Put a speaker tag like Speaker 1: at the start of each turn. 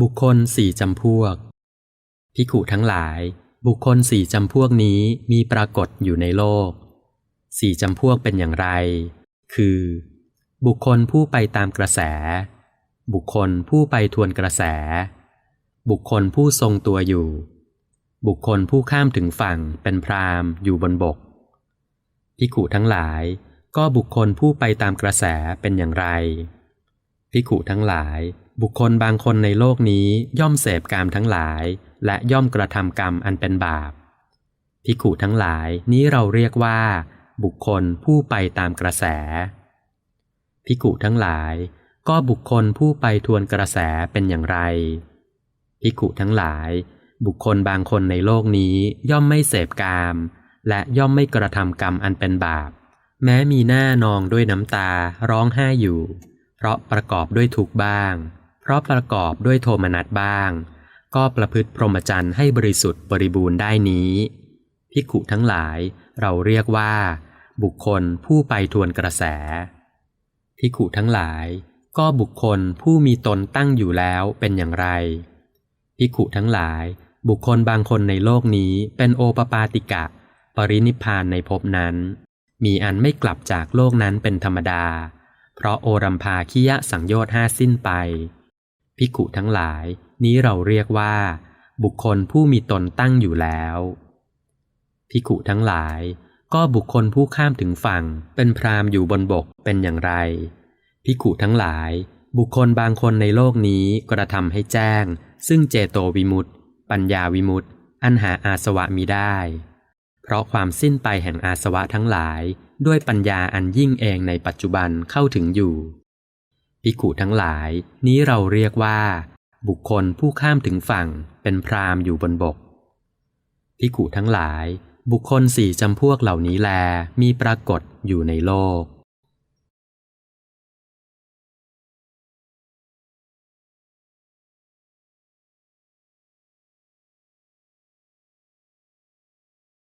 Speaker 1: บุคคลสี่จำพวกพิขุทั้งหลาย บุคคลสี่จำพวกนี้มีปรากฏอยู่ในโลกสี่จำพวกเป็นอย่างไร คือ บุคคลผู้ไปตามกระแส บุคคลผู้ไปทวนกระแส บุคคลผู้ทรงตัวอยู่ บุคคลผู้ข้ามถึงฝั่งเป็นพรามอยู่บนบกพิขุทั้งหลาย ก็บุคคลผู้ไปตามกระแสเป็นอย่างไรพิขุทั้งหลาย บุคคลบางคนในโลกนี้ย่อมเสพกามทั้งหลาย และย่อมกระทำกรรมอันเป็นบาปพิขุทั้งหลายนี้เราเรียกว่า บุคคลผู้ไปตามกระแสพิขุทั้งหลาย ก็บุคคลผู้ไปทวนกระแสเป็นอย่างไรพิขุทั้งหลาย บุคคลบางคนในโลกนี้ย่อมไม่เสพกาม และย่อมไม่กระทำกรรมอันเป็นบาป แม้มีหน้านองด้วยน้ำตาร้องไห้อยู่ เพราะประกอบด้วยทุกข์บ้าง เพราะประกอบด้วยโทมนัสบ้าง ก็ประพฤติพรหมจรรย์ให้บริสุทธิ์บริบูรณ์ได้นี้พิกุทั้งหลายเราเรียกว่า บุคคลผู้ไปทวนกระแสพิกุทั้งหลาย ก็บุคคลผู้มีตนตั้งอยู่แล้วเป็นอย่างไรพิกุทั้งหลาย บุคคลบางคนในโลกนี้เป็นโอปปาติกะ ปรินิพพานในภพนั้น มีอันไม่กลับจากโลกนั้นเป็นธรรมดา เพราะโอรัมพาคิยะสังโยชน์ห้าสิ้นไป พิกขุทั้งหลาย นี้เราเรียกว่า บุคคลผู้มีตนตั้งอยู่แล้วพิกขุทั้งหลาย ก็บุคคลผู้ข้ามถึงฝั่ง เป็นพรามอยู่บนบกเป็นอย่างไรพิกขุทั้งหลาย บุคคลบางคนในโลกนี้กระทำให้แจ้ง ซึ่งเจโตวิมุตติ ปัญญาวิมุตติ อันหาอาสวะมิได้ เพราะความสิ้นไปแห่งอาสวะทั้งหลาย ด้วยปัญญาอันยิ่งเองในปัจจุบันเข้าถึงอยู่ ภิกขุทั้งหลาย นี้เราเรียกว่า บุคคลผู้ข้ามถึงฝั่งเป็นพรามอยู่บนบกภิกขุทั้งหลาย บุคคลสี่จำพวกเหล่านี้แลมีปรากฏอยู่ในโลก